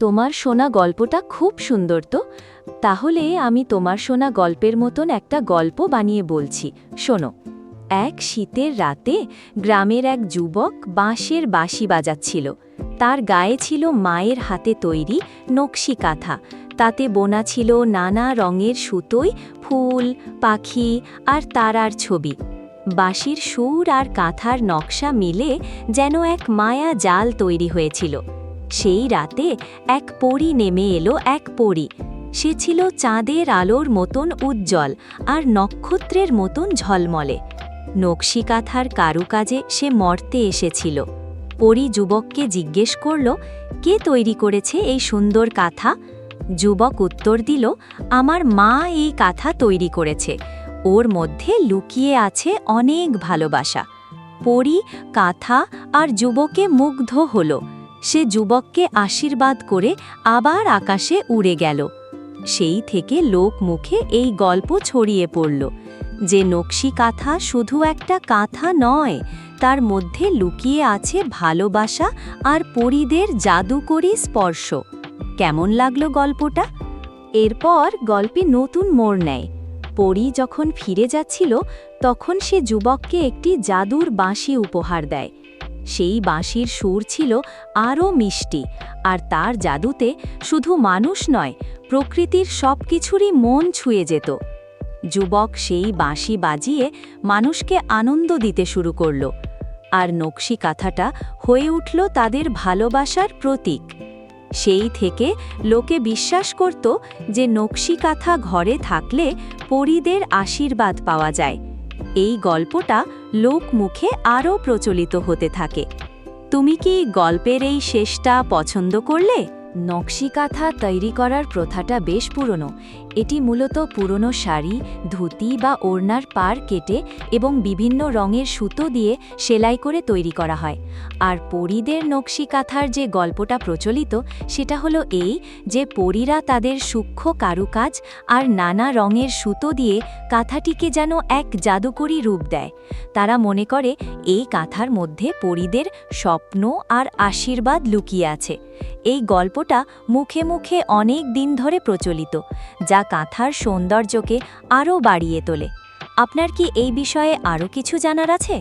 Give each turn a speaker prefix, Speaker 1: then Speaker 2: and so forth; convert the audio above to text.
Speaker 1: তোমার শোনা গল্পটা খুব সুন্দর তো? তাহলে আমি তোমার শোনা গল্পের মতন একটা গল্প বানিয়ে বলছি। শোনো, এক শীতের রাতে গ্রামের এক যুবক বাঁশের বাঁশি বাজাচ্ছিল। তার গায়ে ছিল মায়ের হাতে তৈরি নকশি কাঁথা। তাতে বোনা ছিল নানা রঙের সুতোয় ফুল, পাখি আর তারার ছবি। বাঁশির সুর আর কাঁথার নকশা মিলে যেন এক মায়া জাল তৈরি হয়েছিল। সেই রাতে এক পরী নেমে এলো এক পরী। সে ছিল চাঁদের আলোর মতন উজ্জ্বল আর নক্ষত্রের মতন ঝলমলে। নকশি কাঁথার কারুকাজে সে মর্তে এসেছিল। পরী যুবককে জিজ্ঞেস করল, কে তৈরি করেছে এই সুন্দর কাঁথা? যুবক উত্তর দিল, আমার মা এই কাঁথা তৈরি করেছে। ওর মধ্যে লুকিয়ে আছে অনেক ভালোবাসা। পরী কাঁথা আর যুবকে মুগ্ধ হল। সে যুবককে আশীর্বাদ করে আবার আকাশে উড়ে গেল। সেই থেকে লোক মুখে এই গল্প ছড়িয়ে পড়ল যে নকশি কাঁথা শুধু একটা কাঁথা নয়, তার মধ্যে লুকিয়ে আছে ভালোবাসা আর পরীদের জাদুকরী স্পর্শ। কেমন লাগল গল্পটা? এরপর গল্পে নতুন মোড় নেয়। পরী যখন ফিরে যাচ্ছিল, তখন সে যুবককে একটি জাদুর বাঁশি উপহার দেয়। সেই বাঁশির সুর ছিল আরও মিষ্টি, আর তার জাদুতে শুধু মানুষ নয়, প্রকৃতির সব কিছুরই মন ছুঁয়ে যেত। যুবক সেই বাঁশি বাজিয়ে মানুষকে আনন্দ দিতে শুরু করল, আর নকশি কাঁথাটা হয়ে উঠল তাদের ভালোবাসার প্রতীক। সেই থেকে লোকে বিশ্বাস করত যে নকশি কাঁথা ঘরে থাকলে পরীদের আশীর্বাদ পাওয়া যায় এই গল্পটা লোক মুখে আরও প্রচলিত হতে থাকে। তুমি কি গল্পের এই শেষটা পছন্দ করলে? নকশিকাথা তৈরি করার প্রথাটা বেশ পুরনো। এটি মূলত পুরনো শাড়ি, ধুতি বা ওড়নার পার কেটে এবং বিভিন্ন রঙের সুতো দিয়ে সেলাই করে তৈরি করা হয়। আর পরীদের নকশি কাঁথার যে গল্পটা প্রচলিত, সেটা হলো এই যে পরীরা তাদের সূক্ষ্ম কারুকাজ আর নানা রঙের সুতো দিয়ে কাঁথাটিকে যেন এক জাদুকরী রূপ দেয়। তারা মনে করে, এই কাঁথার মধ্যে পরীদের স্বপ্ন আর আশীর্বাদ লুকিয়ে আছে। এই গল্পটা মুখে মুখে অনেক দিন ধরে প্রচলিত যা কাঁথার সৌন্দর্যকে আরও বাড়িয়ে তোলে। আপনার কি এই বিষয়ে আরও কিছু জানার আছে?